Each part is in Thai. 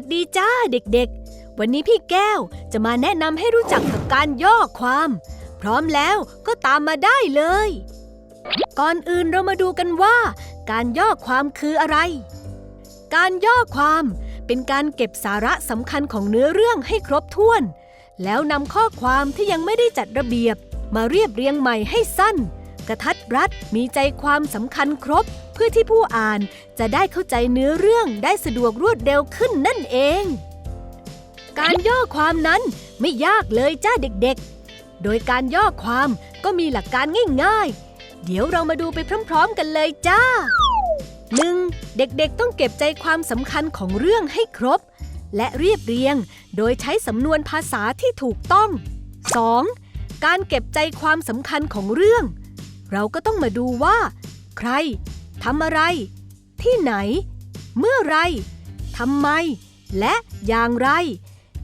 สดีจ้าเด็กๆ วันนี้พี่แก้วจะมาแนะนำให้รู้จักกับการย่อความ พร้อมแล้วก็ตามมาได้เลย ก่อนอื่นเรามาดูกันว่า การย่อความคืออะไร การย่อความเป็นการเก็บสาระสำคัญของเนื้อเรื่องให้ครบถ้วน แล้วนำข้อความที่ยังไม่ได้จัดระเบียบ มาเรียบเรียงใหม่ให้สั้น กระทัดรัดมีใจความสำคัญครบ เพื่อที่ผู้อ่านจะได้เข้าใจเนื้อเรื่องได้สะดวกรวดเร็วขึ้นนั่นเอง การย่อความนั้นไม่ยากเลยจ้าเด็กๆ โดยการย่อความก็มีหลักการง่ายๆ เดี๋ยวเรามาดูไปพร้อมๆกันเลยจ้า 1. เด็กๆต้องเก็บใจความสำคัญของเรื่องให้ครบ และเรียบเรียง โดยใช้สำนวนภาษาที่ถูกต้อง 2. การเก็บใจความสำคัญของเรื่อง เราก็ต้องมาดูว่า ใครทำอะไร ที่ไหน เมื่อไรทำไม และอย่างไร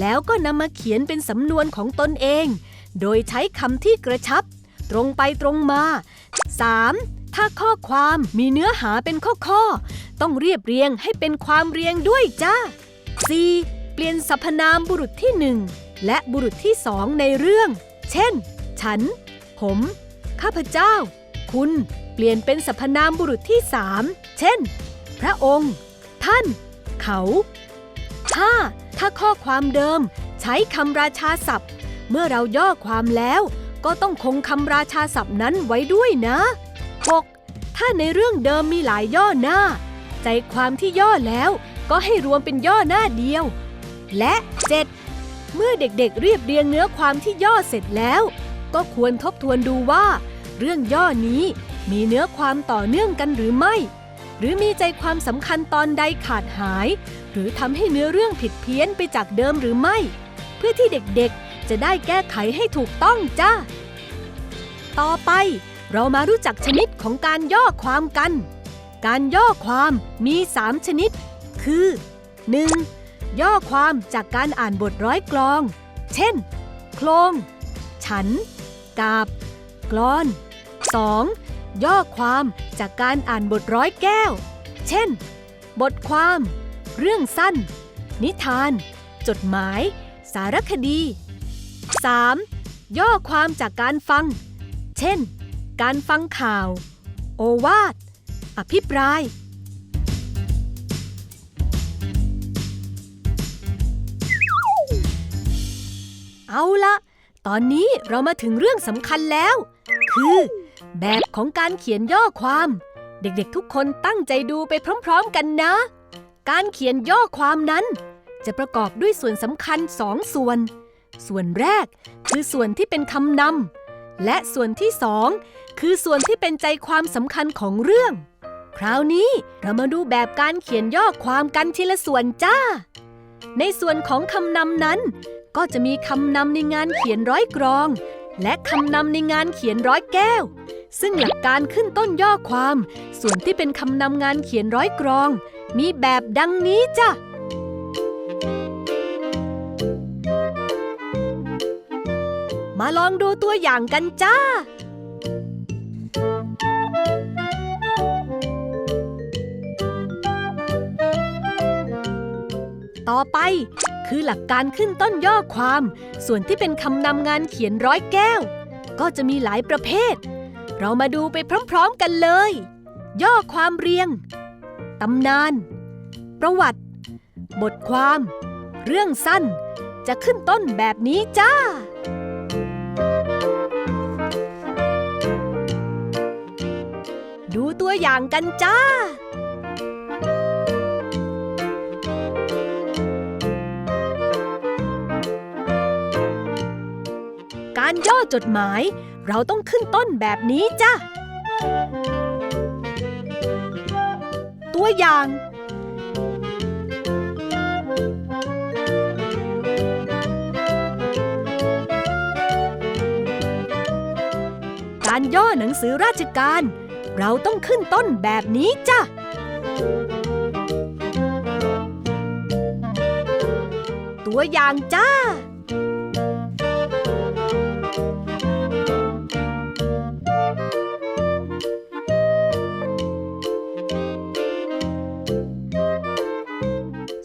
แล้วก็นำมาเขียนเป็นสำนวนของตนเอง โดยใช้คำที่กระชับ ตรงไปตรงมา 3. ถ้าข้อความมีเนื้อหาเป็นข้อๆต้องเรียบเรียงให้เป็นความเรียงด้วยจ้า 4. เปลี่ยนสรรพนามบุรุษที่หนึ่งและบุรุษที่สองในเรื่อง เช่น ฉัน ผม ข้าพเจ้า คุณเปลี่ยนเป็นสรรพนามบุรุษที่สามเช่น พระองค์ ท่าน เขา 5. ถ้าข้อความเดิม ใช้คำราชาศัพท์ เมื่อเราย่อความแล้ว ก็ต้องคงคำราชาศัพท์นั้นไว้ด้วยนะ 6. ถ้าในเรื่องเดิมมีหลายย่อหน้า ใจความที่ย่อแล้วก็ให้รวมเป็นย่อหน้าเดียว และ 7. เมื่อเด็กๆเรียบเรียงเนื้อความที่ย่อเสร็จแล้ว ก็ควรทบทวนดูว่า เรื่องย่อนี้มีเนื้อความต่อเนื่องกันหรือไม่ หรือมีใจความสำคัญตอนใดขาดหาย หรือทำให้เนื้อเรื่องผิดเพี้ยนไปจากเดิมหรือไม่ เพื่อที่เด็กๆ จะได้แก้ไขให้ถูกต้องจ้า ต่อไปเรามารู้จักชนิดของการย่อความกัน การย่อความมี 3 ชนิด คือ 1. ย่อความจากการอ่านบทร้อยกลอง เช่น โครง ฉัน กาบกลอน 2. ย่อความจากการอ่านบทร้อยแก้ว เช่น บทความ เรื่องสั้น นิทาน จดหมาย สารคดี 3. ย่อความจากการฟัง เช่น การฟังข่าว โอวาท อภิปรายเอาละ ตอนนี้เรามาถึงเรื่องสำคัญแล้ว คือ แบบของการเขียนย่อความ เด็กๆทุกคนตั้งใจดูไปพร้อมๆกันนะ การเขียนย่อความนั้น จะประกอบด้วยส่วนสำคัญสองส่วน ส่วนแรกคือส่วนที่เป็นคำนำและส่วนที่สองคือส่วนที่เป็นใจความสำคัญของเรื่อง คราวนี้เรามาดูแบบการเขียนย่อความกันทีละส่วนจ้า ในส่วนของคำนำนั้น ก็จะมีคำนำในงานเขียนร้อยกรอง และคำนำในงานเขียนร้อยแก้ว ซึ่งหลักการขึ้นต้นย่อความ ส่วนที่เป็นคำนำงานเขียนร้อยกรอง มีแบบดังนี้จ้ะมาลองดูตัวอย่างกันจ้า ต่อไป คือหลักการขึ้นต้นย่อความ ส่วนที่เป็นคำนำงานเขียนร้อยแก้ว ก็จะมีหลายประเภท เรามาดูไปพร้อมๆกันเลย ย่อความเรียง ตำนาน ประวัติ บทความ เรื่องสั้น จะขึ้นต้นแบบนี้จ้าดูตัวอย่างกันจ้า การย่อจดหมาย เราต้องขึ้นต้นแบบนี้จ้ะ ตัวอย่าง การย่อหนังสือราชการ เราต้องขึ้นต้นแบบนี้จ้ะตัวอย่างจ้า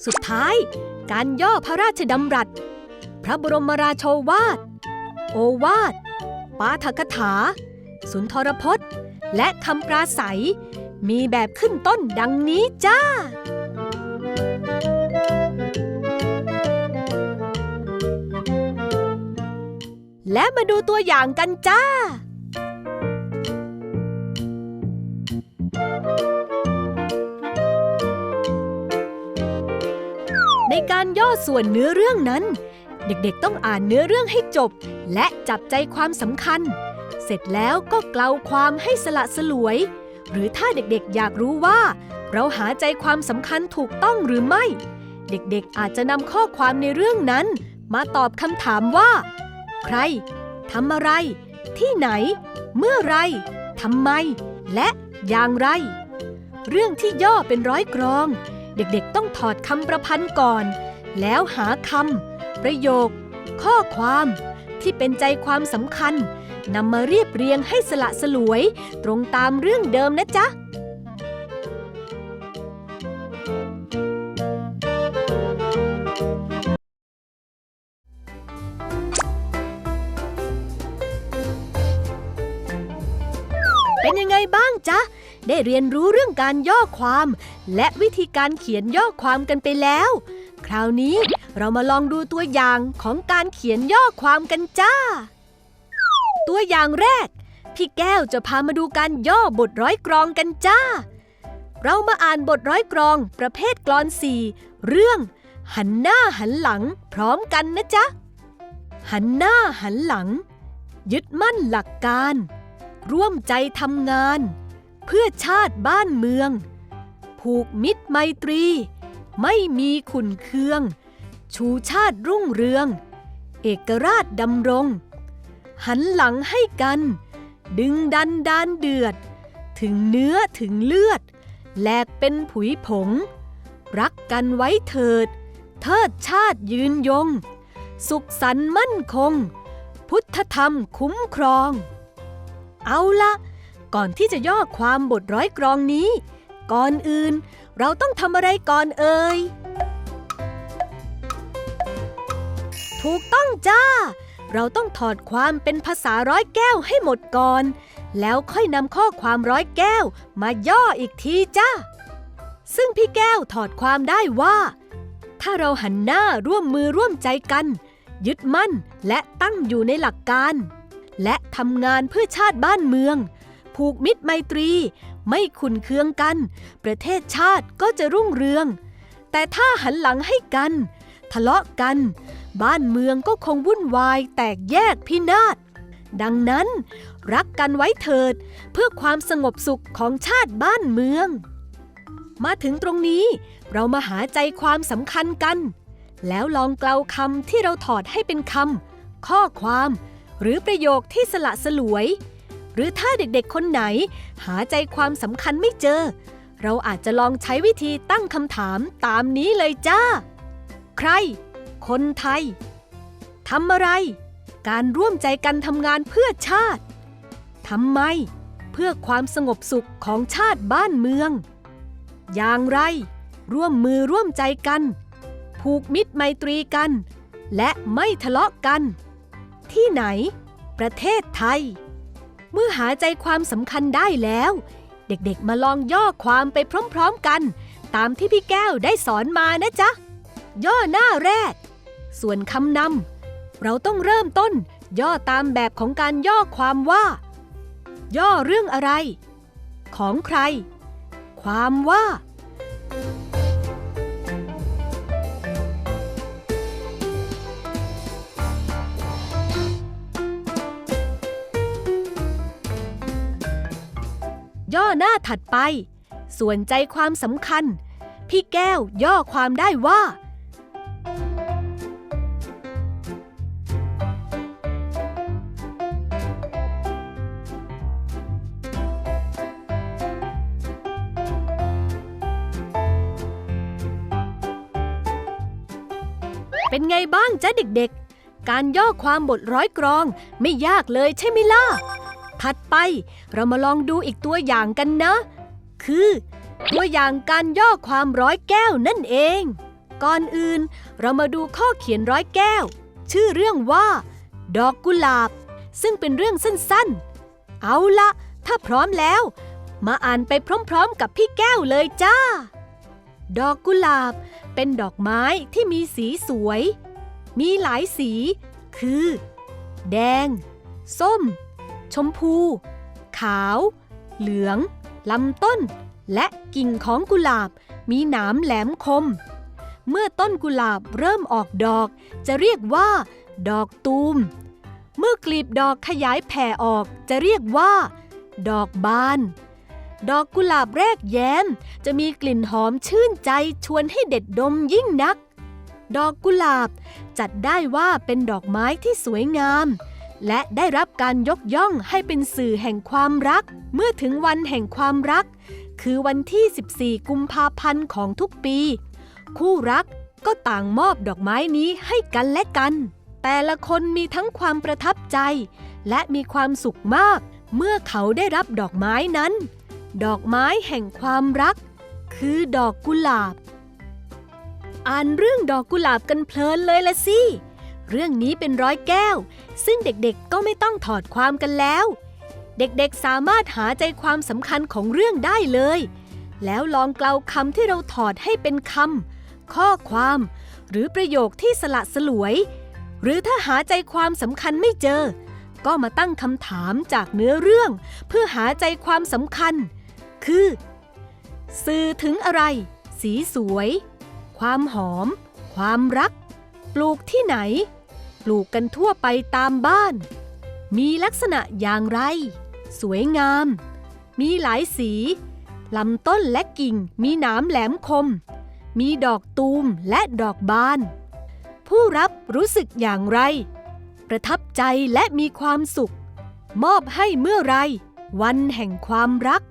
สุดท้าย การย่อพระราชดำรัส พระบรมราโชวาท โอวาท ปาฐกถา สุนทรพจน์ และคำปราศัย มีแบบขึ้นต้นดังนี้จ้า และมาดูตัวอย่างกันจ้า การย่อส่วนเนื้อเรื่องนั้น เด็กๆต้องอ่านเนื้อเรื่องให้จบ และจับใจความสำคัญ เสร็จแล้วก็เกลาความให้สละสลวย หรือถ้าเด็กๆอยากรู้ว่า เราหาใจความสำคัญถูกต้องหรือไม่ เด็กๆอาจจะนำข้อความในเรื่องนั้น มาตอบคำถามว่า ใครทำอะไร ที่ไหน เมื่อไรทำไม และอย่างไร เรื่องที่ย่อเป็นร้อยกรอง เด็กๆต้องถอดคำประพันธ์ก่อน แล้วหาคำประโยค ข้อความที่เป็นใจความสำคัญนำมาเรียบเรียงให้สละสลวย ตรงตามเรื่องเดิมนะจ๊ะเป็นยังไงบ้างจ๊ะ ได้เรียนรู้เรื่องการย่อความ และวิธีการเขียนย่อความกันไปแล้ว คราวนี้เรามาลองดูตัวอย่างของการเขียนย่อความกันจ้า ตัวอย่างแรก พี่แก้วจะพามาดูการย่อบทร้อยกรองกันจ้า เรามาอ่านบทร้อยกรองประเภทกลอนสี่เรื่อง หันหน้าหันหลังพร้อมกันนะจ๊ะ หันหน้าหันหลัง ยึดมั่นหลักการ ร่วมใจทำงาน เพื่อชาติบ้านเมือง ผูกมิตรไมตรี ไม่มีขุนเคือง ชูชาติรุ่งเรือง เอกราชดำรง หันหลังให้กัน ดึงดันดานเดือด ถึงเนื้อถึงเลือดแหลกเป็นผุยผง รักกันไว้เถิด เทิดชาติยืนยง สุขสันต์มั่นคง พุทธธรรมคุ้มครอง เอาละก่อนที่จะย่อความบทร้อยกรองนี้ ก่อนอื่น เราต้องทำอะไรก่อนเอ่ย ถูกต้องจ้า เราต้องถอดความเป็นภาษาร้อยแก้วให้หมดก่อน แล้วค่อยนำข้อความร้อยแก้วมาย่ออีกทีจ้า ซึ่งพี่แก้วถอดความได้ว่า ถ้าเราหันหน้าร่วมมือร่วมใจกัน ยึดมั่นและตั้งอยู่ในหลักการ และทำงานเพื่อชาติบ้านเมือง ผูกมิตรไมตรี ไม่ขุนเคืองกัน ประเทศชาติก็จะรุ่งเรือง แต่ถ้าหันหลังให้กัน ทะเลาะกัน บ้านเมืองก็คงวุ่นวายแตกแยกพินาศดังนั้น รักกันไว้เถิด เพื่อความสงบสุขของชาติบ้านเมือง มาถึงตรงนี้เรามาหาใจความสำคัญกัน แล้วลองเกลาคำที่เราถอดให้เป็นคำข้อความ หรือประโยคที่สละสลวย หรือถ้าเด็กๆคนไหน หาใจความสำคัญไม่เจอ เราอาจจะลองใช้วิธีตั้งคำถามตามนี้เลยจ้า ใคร คนไทยทำอะไร การร่วมใจกันทำงานเพื่อชาติทำไม เพื่อความสงบสุขของชาติบ้านเมือง อย่างไร ร่วมมือร่วมใจกัน ผูกมิตรไมตรีกัน และไม่ทะเลาะกัน ที่ไหน ประเทศไทย เมื่อหาใจความสำคัญได้แล้ว เด็กๆมาลองย่อความไปพร้อมๆกัน ตามที่พี่แก้วได้สอนมานะจ๊ะ ย่อหน้าแรก ส่วนคำนำเราต้องเริ่มต้น ย่อตามแบบของการย่อความว่า ย่อเรื่องอะไร ของใคร ความว่า ย่อหน้าถัดไป ส่วนใจความสำคัญ พี่แก้วย่อความได้ว่า เป็นไงบ้างจ๊ะเด็กๆ การย่อความบทร้อยกรองไม่ยากเลยใช่ไหมล่ะ ถัดไป เรามาลองดูอีกตัวอย่างกันนะ คือ ตัวอย่างการย่อความร้อยแก้วนั่นเอง ก่อนอื่น เรามาดูข้อเขียนร้อยแก้ว ชื่อเรื่องว่า ดอกกุหลาบ ซึ่งเป็นเรื่องสั้นๆ เอาละถ้าพร้อมแล้ว มาอ่านไปพร้อมๆ กับพี่แก้วเลยจ้า ดอกกุหลาบ เป็นดอกไม้ที่มีสีสวย มีหลายสี คือ แดง ส้ม ชมพู ขาว เหลือง ลำต้น และกิ่งของกุหลาบมีหนามแหลมคม เมื่อต้นกุหลาบเริ่มออกดอก จะเรียกว่า ดอกตูม เมื่อกลีบดอกขยายแผ่ออกจะเรียกว่า ดอกบาน ดอกกุหลาบแรกแย้ม จะมีกลิ่นหอมชื่นใจชวนให้เด็ดดมยิ่งนัก ดอกกุหลาบจัดได้ว่าเป็นดอกไม้ที่สวยงาม และได้รับการยกย่องให้เป็นสื่อแห่งความรัก เมื่อถึงวันแห่งความรัก คือวันที่ 14 กุมภาพันธ์ของทุกปี คู่รักก็ต่างมอบดอกไม้นี้ให้กันและกัน แต่ละคนมีทั้งความประทับใจ และมีความสุขมาก เมื่อเขาได้รับดอกไม้นั้น ดอกไม้แห่งความรัก คือดอกกุหลาบ อ่านเรื่องดอกกุหลาบกันเพลินเลยละสิ เรื่องนี้เป็นร้อยแก้ว ซึ่งเด็กๆก็ไม่ต้องถอดความกันแล้ว เด็กๆสามารถหาใจความสำคัญของเรื่องได้เลย แล้วลองเกลาคำที่เราถอดให้เป็นคำข้อความ หรือประโยคที่สละสลวย หรือถ้าหาใจความสำคัญไม่เจอ ก็มาตั้งคำถามจากเนื้อเรื่อง เพื่อหาใจความสำคัญ คือ สื่อถึงอะไร สีสวย ความหอม ความรัก ปลูกที่ไหน ปลูกกันทั่วไปตามบ้าน มีลักษณะอย่างไร สวยงาม มีหลายสีลำต้นและกิ่งมีหนามแหลมคม มีดอกตูมและดอกบาน ผู้รับรู้สึกอย่างไร ประทับใจและมีความสุข มอบให้เมื่อไร วันแห่งความรัก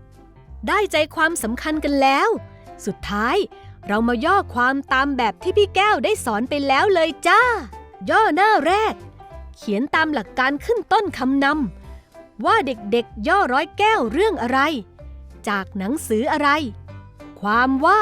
ได้ใจความสำคัญกันแล้ว สุดท้าย เรามาย่อความตามแบบที่พี่แก้วได้สอนไปแล้วเลยจ้า ย่อหน้าแรก เขียนตามหลักการขึ้นต้นคำนำว่าเด็กๆย่อร้อยแก้วเรื่องอะไร จากหนังสืออะไร ความว่า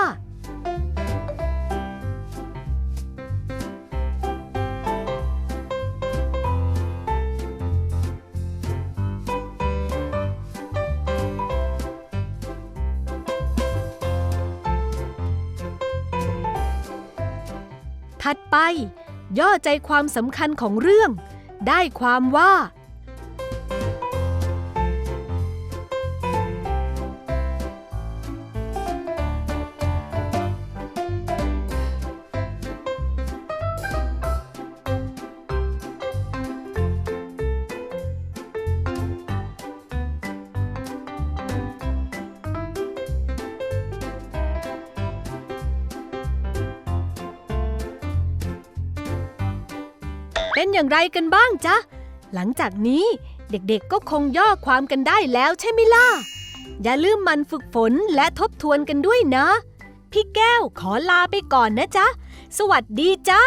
ถัดไป ย่อใจความสำคัญของเรื่อง ได้ความว่า เป็นอย่างไรกันบ้างจ๊ะ หลังจากนี้เด็กๆก็คงย่อความกันได้แล้วใช่ไหมล่ะ อย่าลืมมันฝึกฝนและทบทวนกันด้วยนะ พี่แก้วขอลาไปก่อนนะจ๊ะ สวัสดีจ้า